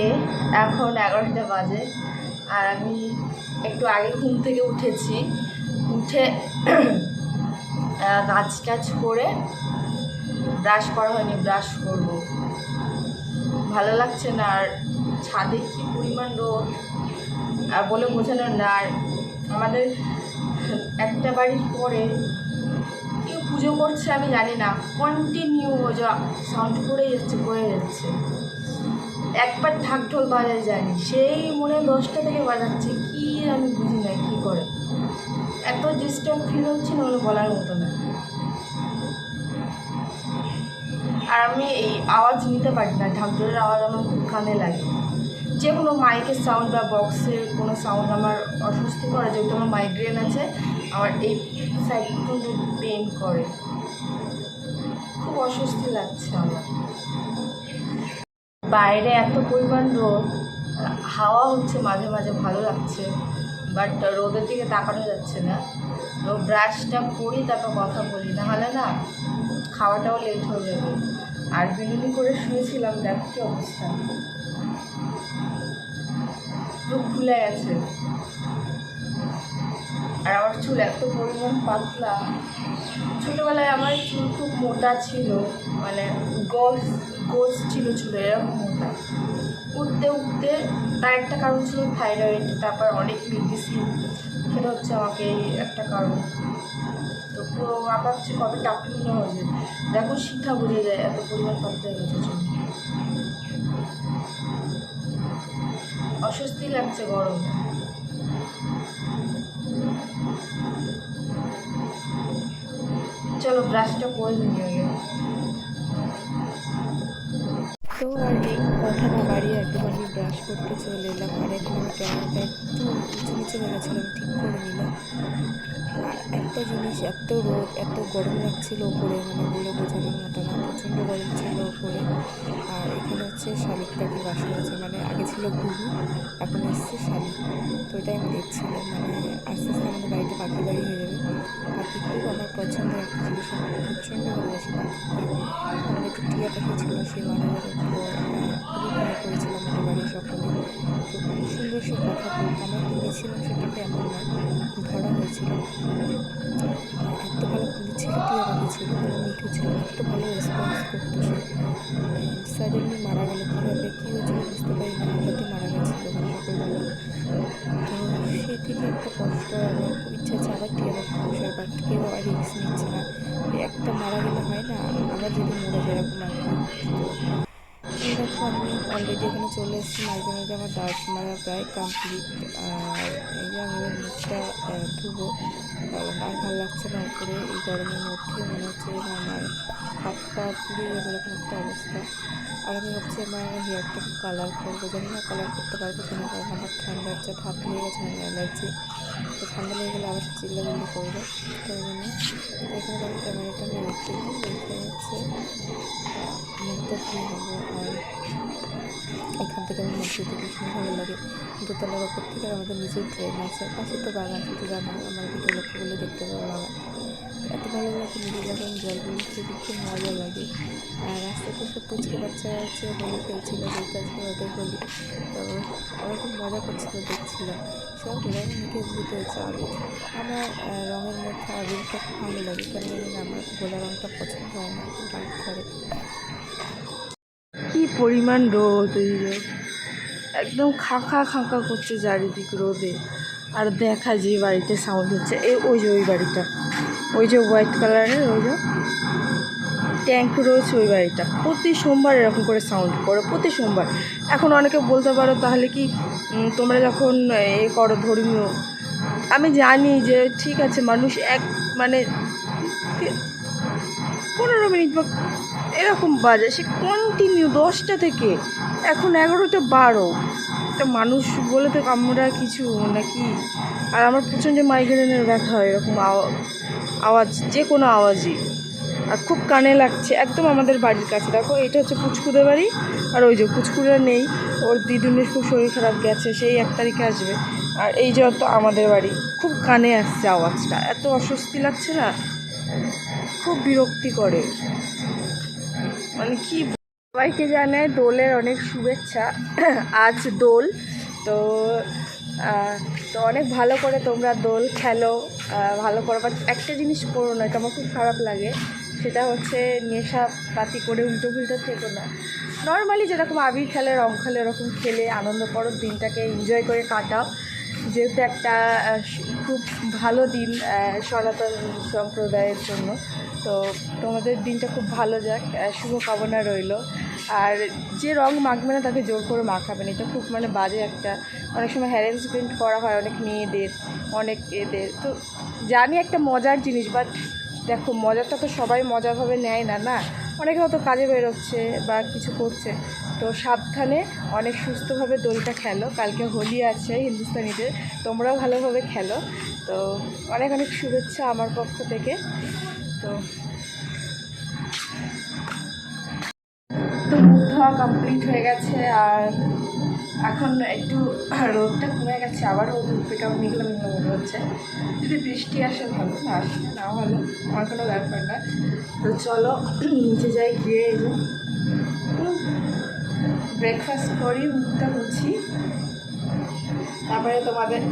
থেকে এখন এগারোটা বাজে। আর আমি একটু আগে ঘুম থেকে উঠেছি। উঠে কাজ টাজ করে ব্রাশ করা হয়নি ব্রাশ করব। ভালো লাগছে না, আর ছাদে কি পরিমাণ রোদ? আর বলে বোঝানো না, আর আমাদের একটা বাড়ির পরে কেউ পুজো করছে আমি জানি না। কন্টিনিউ যা সাউন্ড করে যাচ্ছে করে যাচ্ছে। একবার ঢাক ঢোল বাজায় যায়নি। সেই মনে দশটা থেকে বাজাচ্ছে, কি আমি বুঝি না, কী করে? এত ডিস্টার্ব ফিল হচ্ছে, না বলার মতো না। আর আমি এই আওয়াজ নিতে পারি না, ঢাক ঢোলের আওয়াজ আমার খুব কানে লাগে। যে কোনো মাইকের সাউন্ড বা বক্সের কোনো সাউন্ড আমার অস্বস্তি করে যেহেতু আমার মাইগ্রেন আছে, আমার এই সাইড পেন করে। খুব অস্বস্তি লাগছে আমার। বাইরে এত পরিমাণ রোদ, হাওয়া হচ্ছে মাঝে মাঝে, ভালো লাগছে। বাট রোদের দিকে তাকানো যাচ্ছে না। তো ব্রাশটা করি তারপর কথা বলি। নাহলে না, খাওয়াটাও লেট হয়ে যাবে। আর বিনুনি করে শুয়েছিলাম, দেখ কি অবস্থা। চোখ খুলে গেছে। আর আমার চুল এত পরিমাণ পাতলা। ছোটোবেলায় আমার চুল খুব মোটা ছিল মানে গোস গোস ছিল চুলে এরকম উঠতে উঠতে তার একটা কারণ ছিল থাইরয়েড তারপর অনেক মেডিসিন সেটা হচ্ছে আমাকে একটা কারণ। তো পুরো আবার হচ্ছে কবে ডাক্তার নিয়ে হয়েছে দেখো শিক্ষা বুঝে যায় এত পরিমাণ পাতলা হয়ে গেছে চুল। অস্বস্তি লাগছে গরম। চলো ব্রাশটা করে নিয়ে আগে। তো আর এই কথা না বাড়িয়ে একদম আমি ব্রাশ করতে চলে এলাম। আর এখন ক্যামেরাটা একটু নিচু নিচু গেছিলাম ঠিক করে নিলাম। আর একটা জিনিস, এত রোদ, এত গরম লাগছিল ওপরে মানে বলে বোঝানোর মতো না, প্রচণ্ড গরম ছিল ওপরে। আর এখানে হচ্ছে শালিক পাখি বাসা আছে মানে আগে ছিল গুরু, এখন এসছে শালিক। তো এটাই আমি দেখছিলাম মানে আস্তে আস্তে আমাদের বাড়িতে পাখি বাড়ি হয়ে যাবে। পাখি খুব আমার পছন্দের একটা জিনিস, আমি প্রচণ্ড ভালোবাসি পাখিকে। আমাদের একটু টিয়া পাখি ছিল সেই যাওয়ার খুবই ভয় করেছিলাম আমার বাড়ির সকলে। তো খুব সুন্দর সে কথা বলতো আমরা কিনেছিলাম সেটাকে এমন না ধরা হয়েছিল এত ভালো ছিল টিয়া পাখি ছিল মিঠু ছিল এত ভালো রেসপন্স করতো সে। সাডেনলি অলরেডি এখানে চলে এসেছি, মাঝে মাঝে আমার দাঁত মারা প্রায় কমপ্লিট আর এই যে আমি মুখটা ধুবো কারণ আর ভালো লাগছে না উপরে, এই গরমের মধ্যে মনে হচ্ছে আমার হাত পা পুড়ে যাবে এরকম একটা অবস্থা। আর আমি ভাবছি আমার হেয়ারটাকে কালার করব। জানি না কালার করতে পারব কিনা, কারণ আমার ঠান্ডার যা ভাব লেগে গেছে আমার অ্যালার্জি তো ঠান্ডা লেগে গেলে আবার চিল্লাগুলি করবে। তাই জন্য এখানে আমি ক্যামেরাটা আমি রেখে দিই হচ্ছে এখান থেকে আমার মসজিদে ভীষণ ভালো লাগে। দোতলার ওপর থেকে আমাদের নিজের ট্রেন আছে। পাশে তো বাগান শুধু জানা, আমার ভিডিও লক্ষ্য করলে দেখতে পাবো বাগান। এত ভালো লাগে নিজে যখন জলগুলো খেতে খুব মজা লাগে। আর রাস্তাতে সব পুচকে বাচ্চারা হচ্ছে হোলি খেলছিল যেহেতু আজকে ওদের হোলি তো ওরা খুব মজা করছিল দেখছিলাম সব রঙ মুখে দিতে হয়েছে আবির আমার রঙের মধ্যে আবিরটা খুব ভালো লাগে জানি আমার গোলা রঙটা পছন্দ হয় না, খুব ডাক করে কি পরিমাণ রোদ এই যে। একদম খাঁকা খাঁকা করছে চারিদিক রোদে। আর দেখা যে বাড়িতে সাউন্ড হচ্ছে এই ওই যে ওই বাড়িটা। ওই যে হোয়াইট কালারের ওই যে। ট্যাঙ্ক রয়েছে ওই বাড়িটা। প্রতি সোমবার এরকম করে সাউন্ড করে, প্রতি সোমবার। এখন অনেকে বলতে পারো তাহলে কি তোমরা যখন এ করো ধর্মীয়, আমি জানি যে ঠিক আছে, মানুষ এক মানে পনেরো মিনিট বা এরকম বাজে, সে কন্টিনিউ দশটা থেকে, এখন এগারোটা বারো। একটা মানুষ বলে তো আমরা কিছু নাকি, আর আমার প্রচণ্ড মাইগ্রেনের ব্যথা হয়, এরকম আওয়াজ, যে কোনো আওয়াজই। আর খুব কানে লাগছে, একদম আমাদের বাড়ির কাছে। দেখো, এটা হচ্ছে পুচকুদের বাড়ি, আর ওই যে পুচকুরা নেই। ওর দিদুনের খুব শরীর খারাপ গেছে, সেই এক তারিখে আসবে। আর এই যে তো আমাদের বাড়ি, খুব কানে আসছে আওয়াজটা। এত অস্বস্তি লাগছে না? খুব বিরক্তি করে। মানে কি সবাইকে জানাই দোলের অনেক শুভেচ্ছা। আজ দোল, তো তো অনেক ভালো করে তোমরা দোল, খেলো ভালো করো। বাট একটা জিনিস করো না, এটা আমার খুব খারাপ লাগে। সেটা হচ্ছে নেশা পাতি করে উল্টো পুল্টো থেকো না। নর্মালি যেরকম আবির খেলে, রং খেলে ওরকম খেলে আনন্দ করো, দিনটাকে এনজয় করে কাটাও। যেহেতু একটা খুব ভালো দিন সনাতন সম্প্রদায়ের জন্য। তো তোমাদের দিনটা খুব ভালো যাক শুভকামনা রইল। আর যে রং মাখবে না, তাকে জোর করে মাখাবেন। এটা খুব মানে বাজে একটা অনেক সময় হ্যারাসমেন্ট করা হয় অনেক মেয়েদের, অনেক এদের। তো জানি একটা মজার জিনিস বাট দেখো, মজাটা তো সবাই মজাভাবে নেয় না না? অনেকে হয়তো কাজে বেরোচ্ছে বা কিছু করছে। তো সাবধানে অনেক সুস্থভাবে দোলটা খেলো। কালকে হোলি আছে হিন্দুস্তানিদের, তোমরাও ভালোভাবে খেলো। তো অনেক অনেক শুভেচ্ছা আমার পক্ষ থেকে। তো তো মুখ কমপ্লিট হয়ে গেছে আর এখন একটু রোদটা কমে গেছে আবারও উঠবে কেমন মেঘলা মেঘলা মনে হচ্ছে। যদি বৃষ্টি আসে ভালো, না আসলে না ভালো আমার কোনো ব্যাপার না। তো চলো, নিচে যাই, গিয়ে ব্রেকফাস্ট করি, মুখটা মুছি। তারপরে তোমাদের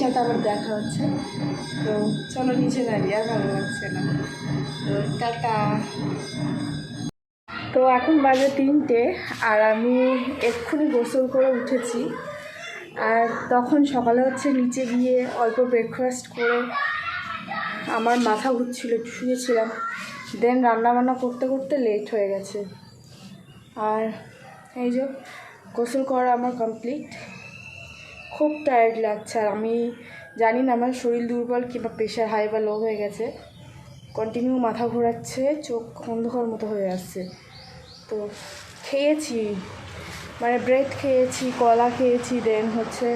সাথে আবার দেখা হচ্ছে। তো চলো, নিচে দাঁড়িয়ে, আর ভালো লাগছে না। তো টাটা। এখন বাজে তিনটে আর আমি এক্ষুনি গোসল করে উঠেছি। আর তখন সকালে হচ্ছে নিচে গিয়ে অল্প ব্রেকফাস্ট করে আমার মাথা ঘুরছিল, একটু শুয়েছিলাম। দেন রান্নাবান্না করতে করতে লেট হয়ে গেছে। আর এই যে গোসল করা আমার কমপ্লিট খুব টায়ার্ড লাগছে আর আমি জানি না আমার শরীর দুর্বল কিংবা প্রেশার হাই বা লো হয়ে গেছে। কন্টিনিউ মাথা ঘোরাচ্ছে, চোখ অন্ধকার মতো হয়ে আসছে। তো খেয়েছি মানে ব্রেড খেয়েছি, কলা খেয়েছি দেন হচ্ছে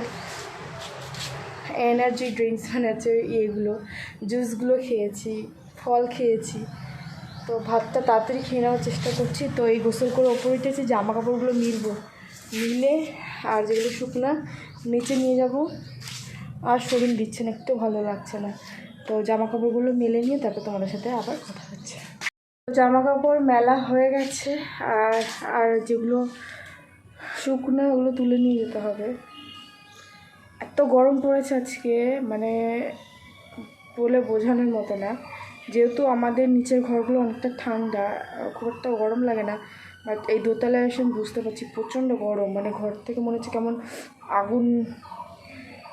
এনার্জি ড্রিঙ্কস হচ্ছে ইয়েগুলো জুসগুলো খেয়েছি, ফল খেয়েছি। তো ভাতটা তাড়াতাড়ি খেয়ে নেওয়ার চেষ্টা করছি। তো এই গোসল করে ওপরে উঠেছি জামা কাপড়গুলো মিলবো। মিলে আর যেগুলো শুকনা, নিচে নিয়ে যাব। আর শরীর দিচ্ছে না, একটু ভালো লাগছে না। তো জামা কাপড়গুলো মেলে নিয়ে তারপর তোমাদের সাথে আবার কথা হচ্ছে। জামা কাপড় মেলা হয়ে গেছে আর আর যেগুলো শুকনো ওগুলো তুলে নিয়ে যেতে হবে। এত গরম পড়েছে আজকে মানে বলে বোঝানোর মতো না। যেহেতু আমাদের নিচের ঘরগুলো অনেকটা ঠান্ডা খুব একটা গরম লাগে না বাট এই দোতলায় এসে আমি বুঝতে পারছি প্রচণ্ড গরম মানে ঘর থেকে মনে হচ্ছে কেমন আগুন,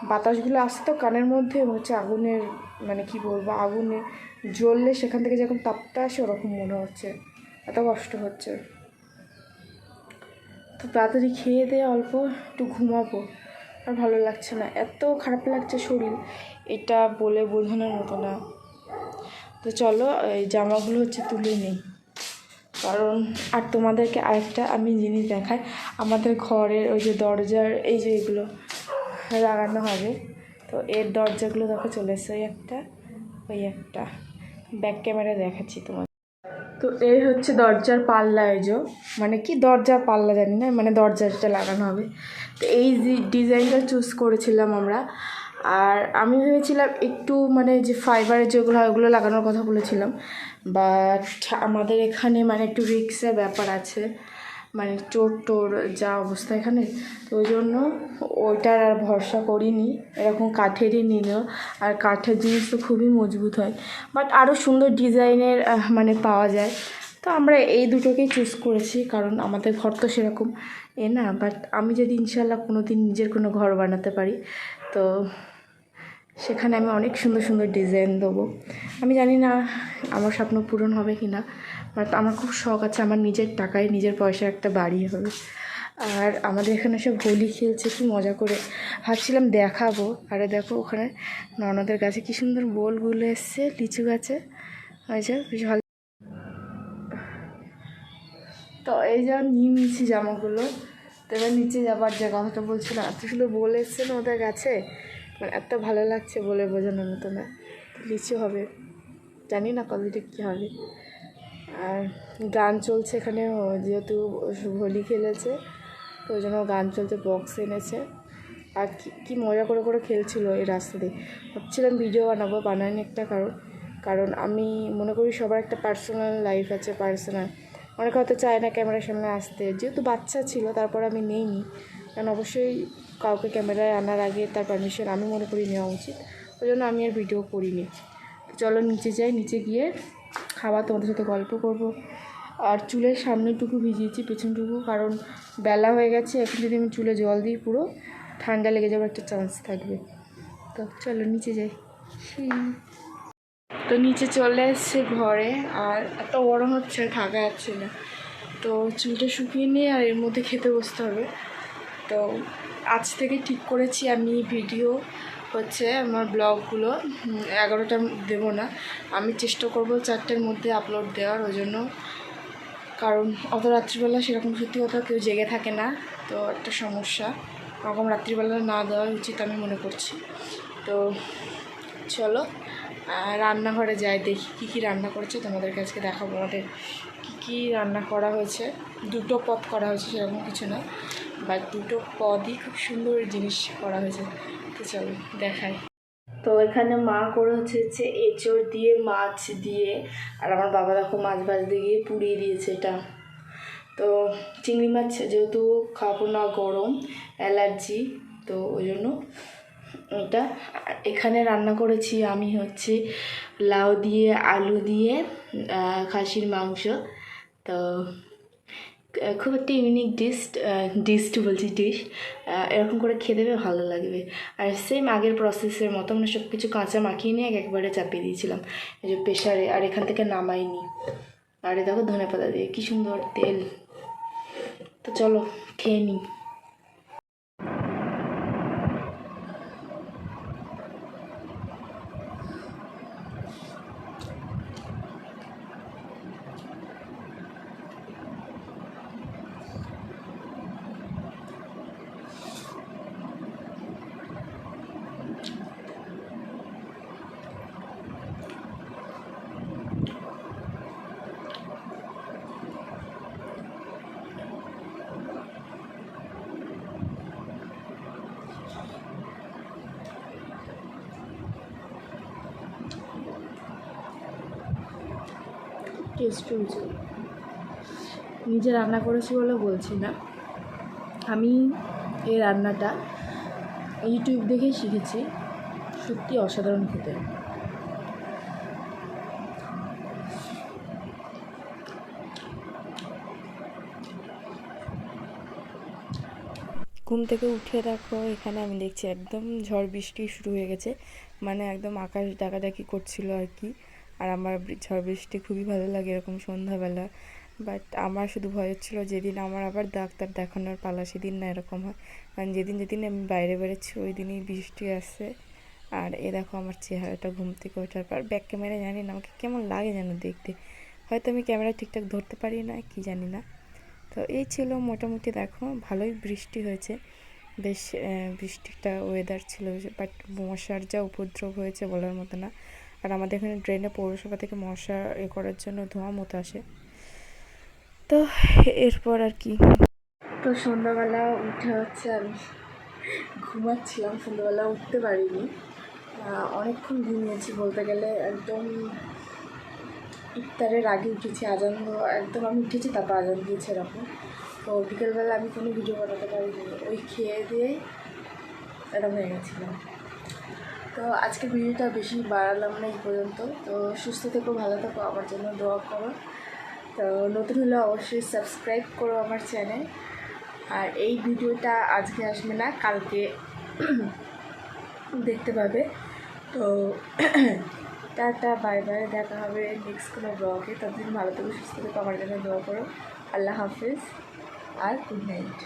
বাতাসগুলো আসছে তো কানের মধ্যে, মনে হচ্ছে আগুনের মানে কি বলব, আগুনে জ্বললে সেখান থেকে যেরকম তাপটা আসে ওরকম মনে হচ্ছে, এত কষ্ট হচ্ছে। তো তাড়াতাড়ি খেয়ে দিয়ে অল্প, একটু ঘুমাবো। আর ভালো লাগছে না, এত খারাপ লাগছে শরীর, এটা বলে বোঝানোর মতো না। তো চলো, এই জামাগুলো হচ্ছে তুলে নিই। কারণ, আর তোমাদেরকে আরেকটা আমি জিনিস দেখাই, আমাদের ঘরের ওই যে দরজার, এই যে এগুলো লাগানো হবে। তো এর দরজাগুলো দেখো চলে এসছে, ওই একটা ওই একটা। ব্যাক ক্যামেরা দেখাচ্ছি তোমার তো এই হচ্ছে দরজার পাল্লা এই মানে কি দরজার পাল্লা জানি না মানে দরজাটা লাগানো হবে। তো এই ডিজাইনটা চুজ করেছিলাম আমরা, আর আমি ভেবেছিলাম একটু মানে যে ফাইবারের যেগুলো হয় ওগুলো লাগানোর কথা বলেছিলাম। বাট আমাদের এখানে মানে একটু রিক্সের ব্যাপার আছে। মানে চোর টোর যা অবস্থা এখানে, তো ওই জন্য ওইটার আর ভরসা করিনি। এরকম কাঠেরই নিল। আর কাঠের জিনিস তো খুবই মজবুত হয়। বাট আরও সুন্দর ডিজাইনের মানে পাওয়া যায়। তো আমরা এই দুটোকেই চুজ করেছি, কারণ আমাদের ঘর তো সেরকম এ না। বাট আমি যদি ইনশাল্লাহ কোনো দিন নিজের কোনো ঘর বানাতে পারি, তো সেখানে আমি অনেক সুন্দর সুন্দর ডিজাইন দেবো। আমি জানি না আমার স্বপ্ন পূরণ হবে কি না বাট আমার খুব শখ আছে, আমার নিজের টাকায় নিজের পয়সায় একটা বাড়ি হবে। আর আমাদের এখানে সব হোলি খেলছে, কি মজা করে। ভাবছিলাম দেখাবো। আরে দেখো ওখানে ননদের গাছে কি সুন্দর বোলগুলো এসছে, লিচু গাছে। হয়েছে বেশ ভালো। তো এই যে নিয়ে নিয়েছি জামাগুলো, তো এবার নিচে যাবার যে কথাটা বলছিলাম, এত সুন্দর বল এসছে না ওদের গাছে? মানে এত ভালো লাগছে বলে বোঝানোর মতো না। লিচু হবে। জানি না কতটা কী হবে। আর গান চলছে এখানে যেহেতু হোলি খেলেছে, তো ওই জন্য গান চলছে বক্স এনেছে। আর কি, কী মজা করে করে খেলছিল এই রাস্তা দিয়ে। ভাবছিলাম ভিডিও বানাবো বানাইনি একটা কারণ কারণ আমি মনে করি সবার একটা পার্সোনাল লাইফ আছে পার্সোনাল অনেকে হয়তো চায় না ক্যামেরার সামনে আসতে। যেহেতু বাচ্চা ছিল, তারপর আমি নেইনি। কারণ অবশ্যই কাউকে ক্যামেরায় আনার আগে তার পারমিশন আমি মনে করি নেওয়া উচিত। ওই জন্য আমি আর ভিডিও করিনি। চলো নিচে যাই, নিচে গিয়ে খাবার তোমাদের সাথে গল্প করব। আর চুলের সামনেটুকু ভিজিয়েছি, পেছনটুকু, কারণ বেলা হয়ে গেছে। এখন যদি আমি চুলে জল দিই পুরো, ঠান্ডা লেগে যাওয়ার একটা চান্স থাকবে। তো চলো নিচে যাই। তো নিচে চলে এসছে ঘরে, আর এত গরম হচ্ছে থাকা যাচ্ছে না। তো চুলটা শুকিয়ে নিয়ে আর এর মধ্যে খেতে বসতে হবে। তো আজ থেকে ঠিক করেছি আমি ভিডিও। হচ্ছে আমার ব্লগগুলো এগারোটা দেবো না। আমি চেষ্টা করব চারটের মধ্যে আপলোড দেওয়ার, ওই জন্য। কারণ অত রাত্রিবেলা সেরকম সত্যি কথা কেউ জেগে থাকে না, তো একটা সমস্যা। ওরকম রাত্রিবেলা না দেওয়া উচিত আমি মনে করছি। তো চলো রান্নাঘরে যাই, দেখি কী কী রান্না করেছে। তোমাদেরকে আজকে দেখাবো আমাদের কী কী রান্না করা হয়েছে। দুটো পদ করা হয়েছে সেরকম কিছু না বাট দুটো পদই খুব সুন্দর জিনিস করা হয়েছে। চলো, দেখাই। তো এখানে মা করে হচ্ছে হচ্ছে এঁচড় দিয়ে, মাছ দিয়ে, আর আমার বাবা দেখো মাছ ভাজতে গিয়ে পুড়িয়ে দিয়েছে এটা। তো চিংড়ি মাছ যেহেতু খাব না গরম, অ্যালার্জি, তো ওই জন্য এটা। এখানে রান্না করেছি আমি হচ্ছে লাউ দিয়ে, আলু দিয়ে খাসির মাংস। তো খুব একটা ইউনিক ডিশ ডিশ বলছি ডিশ এরকম করে খেয়ে দেবে, ভালো লাগবে। আর সেম আগের প্রসেসের মতো মানে সব কিছু কাঁচা মাখিয়ে নিয়ে এক একবারে চাপিয়ে দিয়েছিলাম। এই যে প্রেশারে আর এখান থেকে নামাইনি। আরে দেখো ধনে পাতা দিয়ে, কী সুন্দর তেল। তো চলো, খেয়ে নিই টেস্ট হয়েছে নিজে রান্না করেছি বলে বলছি না, আমি এই রান্নাটা ইউটিউব দেখেই শিখেছি। সত্যি অসাধারণ খেতে। ঘুম থেকে উঠে দেখো, এখানে আমি দেখছি একদম ঝড় বৃষ্টি শুরু হয়ে গেছে। মানে একদম আকাশ ডাকাডাকি করছিল আর কি। আর আমার ঝড় বৃষ্টি খুবই ভালো লাগে এরকম সন্ধ্যাবেলা। বাট আমার শুধু ভয় হচ্ছিল যেদিন আমার আবার ডাক্তার দেখানোর পালা, সেদিন না এরকম হয়। কারণ যেদিন যেদিন আমি বাইরে বেরোচ্ছি ওই দিনই বৃষ্টি আসছে আর এ দেখো আমার চেহারাটা ঘুম থেকে ওঠার পর, ব্যাক ক্যামেরা জানি না, আমাকে কেমন লাগে যেন দেখতে। হয়তো আমি ক্যামেরা ঠিকঠাক ধরতে পারি না, কি জানি না। তো এই ছিল মোটামুটি দেখো, ভালোই বৃষ্টি হয়েছে। বেশ বৃষ্টিটা ওয়েদার ছিল বাট মশার যা উপদ্রব হয়েছে বলার মতো না। আর আমাদের এখানে ড্রেনে পৌরসভা থেকে মশা এ করার জন্য ধোঁয়া মতো আসে। তো এরপর আর কি। তো সন্ধ্যাবেলা উঠে হচ্ছে আমি ঘুমাচ্ছিলাম, সন্ধ্যাবেলা উঠতে পারিনি। অনেকক্ষণ ঘুমিয়েছি বলতে গেলে একদম ইফতারের আগে উঠেছি, আজান একদম আমি উঠেছি, তারপর আজান দিয়েছে এরকম। তো বিকেলবেলা আমি কোনো ভিডিও বানাতে পারিনি, ওই খেয়ে দিয়েই এরকম হয়ে গেছিলাম তো আজকে ভিডিওটা বেশি বাড়ালাম না এই পর্যন্ত। তো সুস্থ থেকো, ভালো থেকো, আমার জন্য দোয়া করো। তো নতুন হলে অবশ্যই সাবস্ক্রাইব করো আমার চ্যানেল আর এই ভিডিওটা আজকে আসবে না, কালকে দেখতে পাবে। তো টাটা বাই বাই দেখা হবে নেক্সট কোনো ব্লগে ততদিন ভালো থেকো, সুস্থ থেকো, আমার জন্য দোয়া করো। আল্লাহ হাফিজ, আর গুড নাইট